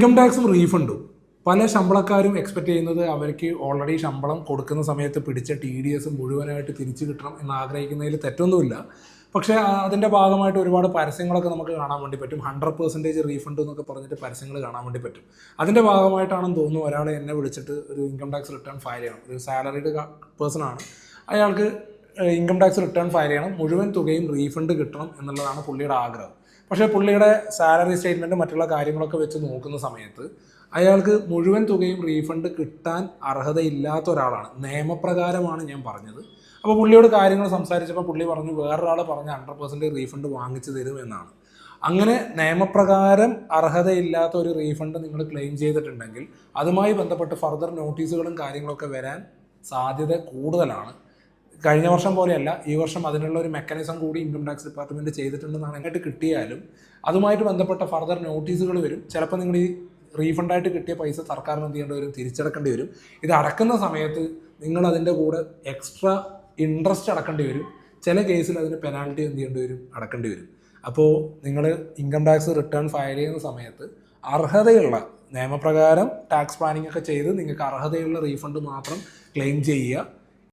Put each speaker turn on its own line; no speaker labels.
Income ടാക്സും റീഫണ്ടും. പല ശമ്പളക്കാരും expect ചെയ്യുന്നത് അവർക്ക് ഓൾറെഡി ശമ്പളം കൊടുക്കുന്ന സമയത്ത് പിടിച്ച ടി ഡി എസ് മുഴുവനായിട്ട് തിരിച്ചു കിട്ടണം എന്ന് ആഗ്രഹിക്കുന്നതിൽ തെറ്റൊന്നുമില്ല. പക്ഷേ അതിന്റെ ഭാഗമായിട്ട് ഒരുപാട് പരസ്യങ്ങളൊക്കെ നമുക്ക് കാണാൻ വേണ്ടി പറ്റും. ഹൺഡ്രഡ് പെർസെന്റേജ് റീഫണ്ട് എന്നൊക്കെ പറഞ്ഞിട്ട് പരസ്യങ്ങൾ കാണാൻ വേണ്ടി പറ്റും. അതിന്റെ ഭാഗമായിട്ടാണെന്ന് തോന്നുന്നു ഒരാൾ എന്നെ വിളിച്ചിട്ട് ഒരു ഇൻകം ടാക്സ് റിട്ടേൺ ഫയൽ ചെയ്യണം. ഒരു സാലറിഡ് പേഴ്സൺ ആണ്. അയാൾക്ക് ഇൻകം ടാക്സ് റിട്ടേൺ ഫയൽ ചെയ്യണം. മുഴുവൻ തുകയും റീഫണ്ട് കിട്ടണം എന്നുള്ളതാണ് പുള്ളിയുടെ ആഗ്രഹം. പക്ഷേ പുള്ളിയുടെ സാലറി സ്റ്റേറ്റ്മെന്റ് മറ്റുള്ള കാര്യങ്ങളൊക്കെ വെച്ച് നോക്കുന്ന സമയത്ത് അയാൾക്ക് മുഴുവൻ തുകയും റീഫണ്ട് കിട്ടാൻ അർഹതയില്ലാത്ത ഒരാളാണ്. നിയമപ്രകാരമാണ് ഞാൻ പറഞ്ഞത്. അപ്പോൾ പുള്ളിയോട് കാര്യങ്ങൾ സംസാരിച്ചപ്പോൾ പുള്ളി പറഞ്ഞു വേറൊരാൾ പറഞ്ഞ് ഹൺഡ്രഡ് പെർസെന്റ് റീഫണ്ട് വാങ്ങിച്ചു തരും എന്നാണ്. അങ്ങനെ നിയമപ്രകാരം അർഹതയില്ലാത്ത ഒരു റീഫണ്ട് നിങ്ങൾ ക്ലെയിം ചെയ്തിട്ടുണ്ടെങ്കിൽ അതുമായി ബന്ധപ്പെട്ട് ഫർദർ നോട്ടീസുകളും കാര്യങ്ങളൊക്കെ വരാൻ സാധ്യത കൂടുതലാണ്. കഴിഞ്ഞ വർഷം പോലെയല്ല ഈ വർഷം അതിനുള്ള ഒരു മെക്കാനിസം കൂടി ഇൻകം ടാക്സ് ഡിപ്പാർട്ട്മെന്റ് ചെയ്തിട്ടുണ്ടെന്നാണ് എങ്ങോട്ട് കിട്ടിയാലും അതുമായിട്ട് ബന്ധപ്പെട്ട ഫർദർ നോട്ടീസുകൾ വരും. ചിലപ്പോൾ നിങ്ങൾ ഈ റീഫണ്ടായിട്ട് കിട്ടിയ പൈസ സർക്കാരിന് എന്ത് ചെയ്യേണ്ടി വരും? തിരിച്ചടക്കേണ്ടി വരും. ഇത് അടക്കുന്ന സമയത്ത് നിങ്ങൾ അതിന്റെ കൂടെ എക്സ്ട്രാ ഇൻട്രസ്റ്റ് അടക്കേണ്ടി വരും. ചില കേസിൽ അതിന് പെനാൽറ്റി എന്ത് ചെയ്യേണ്ടി വരും? അടക്കേണ്ടി വരും. അപ്പോൾ നിങ്ങൾ ഇൻകം ടാക്സ് റിട്ടേൺ ഫയൽ ചെയ്യുന്ന സമയത്ത് അർഹതയുള്ള നിയമപ്രകാരം ടാക്സ് പ്ലാനിംഗ് ഒക്കെ ചെയ്ത് നിങ്ങൾക്ക് അർഹതയുള്ള റീഫണ്ട് മാത്രം ക്ലെയിം ചെയ്യുക.